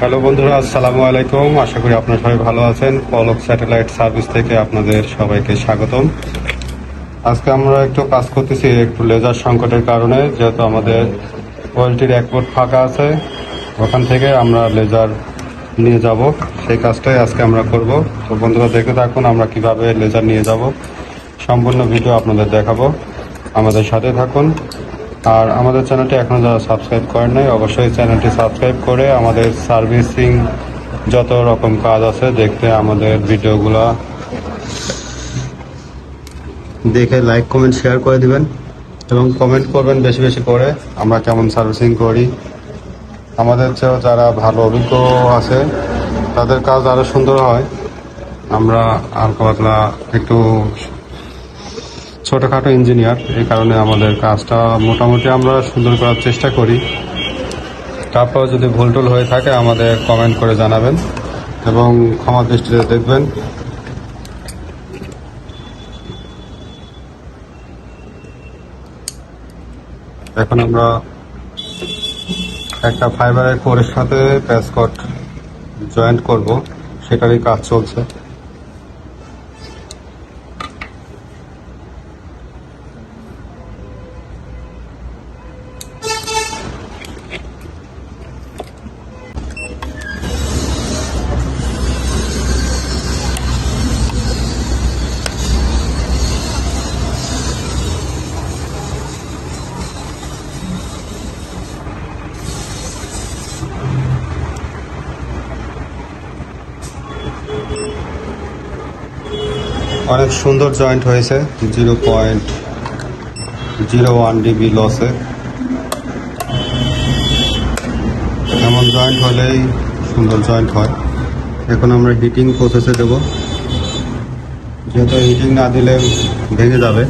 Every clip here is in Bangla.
হ্যালো বন্ধুরা, আসসালামু আলাইকুম। আশা করি আপনারা সবাই ভালো আছেন। পলক স্যাটেলাইট সার্ভিস থেকে আপনাদের সবাইকে স্বাগতম। আজকে আমরা একটু কাজ করতেছি একটু লেজার সংকটের কারণে, যেহেতু আমাদের ওয়েলটির এক ফুট ফাঁকা আছে। ওখান থেকে আমরা লেজার নিয়ে যাব। সেই কাজটাই আজকে আমরা করব। তো বন্ধুরা দেখে থাকুন আমরা কীভাবে লেজার নিয়ে যাব। সম্পূর্ণ ভিডিও আপনাদের দেখাবো। আমাদের সাথে থাকুন। আর আমাদের চ্যানেলটি এখনও যারা সাবস্ক্রাইব করেন নাই, অবশ্যই চ্যানেলটি সাবস্ক্রাইব করে আমাদের সার্ভিসিং যত রকম কাজ আছে দেখতে আমাদের ভিডিওগুলো দেখে লাইক, কমেন্ট, শেয়ার করে দিবেন এবং কমেন্ট করবেন বেশি বেশি করে। আমরা কেমন সার্ভিসিং করি? আমাদের চেয়েও যারা ভালো অভিজ্ঞ আছে, তাদের কাজ আরও সুন্দর হয়। আমরা হালকা পাতলা একটু ছোটোখাটো ইঞ্জিনিয়ার, এই কারণে আমাদের কাজটা মোটামুটি আমরা সুন্দর করার চেষ্টা করি। তারপর যদি ভুল টুল হয়ে থাকে, আমাদের কমেন্ট করে জানাবেন এবং ক্ষমা দৃষ্টিতে দেখবেন। এখন আমরা একটা ফাইবারের কোরের সাথে প্যাসকট জয়েন্ট করব। সেটারই কাজ চলছে। অনেক সুন্দর জয়েন্ট হয়েছে zero point zero one dB লসে এমন জয়েন্ট হলেই সুন্দর জয়েন্ট হয়। এখন আমরা হিটিং প্রসেসে দেব। যেহেতু হিটিং না দিলে ভেঙে যাবে।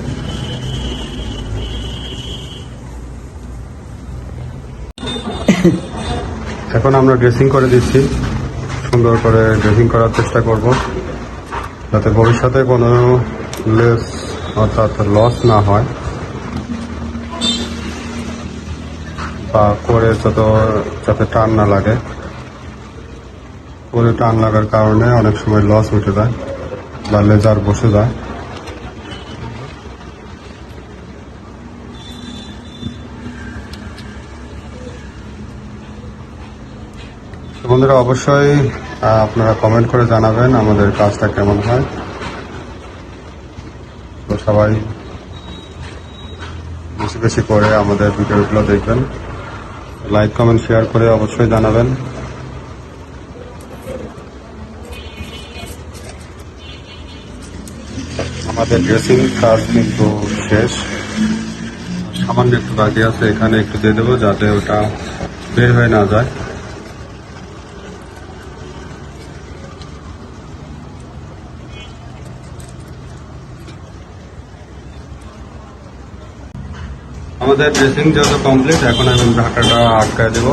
এখন আমরা ড্রেসিং করে দিচ্ছি। সুন্দর করে ড্রেসিং করার চেষ্টা করব। যাতে ভবিষ্যতে কোনো লেস অর্থাৎ লস না হয় বা করে যত যাতে টান না লাগে করে টান লাগার কারণে অনেক সময় লস উঠে যায় বা লেজার বসে যায়। বন্ধুরা, অবশ্যই আপনারা কমেন্ট করে জানাবেন আমাদের কাজটা কেমন হয়। তো সবাই বেশি বেশি করে আমাদের ভিডিওগুলো দেখবেন। লাইক কমেন্ট শেয়ার করে অবশ্যই জানাবেন। আমাদের ড্রেসিং কাজ কিন্তু শেষ। সামান্য একটু বাকি আছে, এখানে একটু দিয়ে দেবো যাতে ওটা বের হয়ে না যায়। আমাদের ড্রেসিং যত কমপ্লিট এখন আমি ঢাকাটা আটকায় দেবো।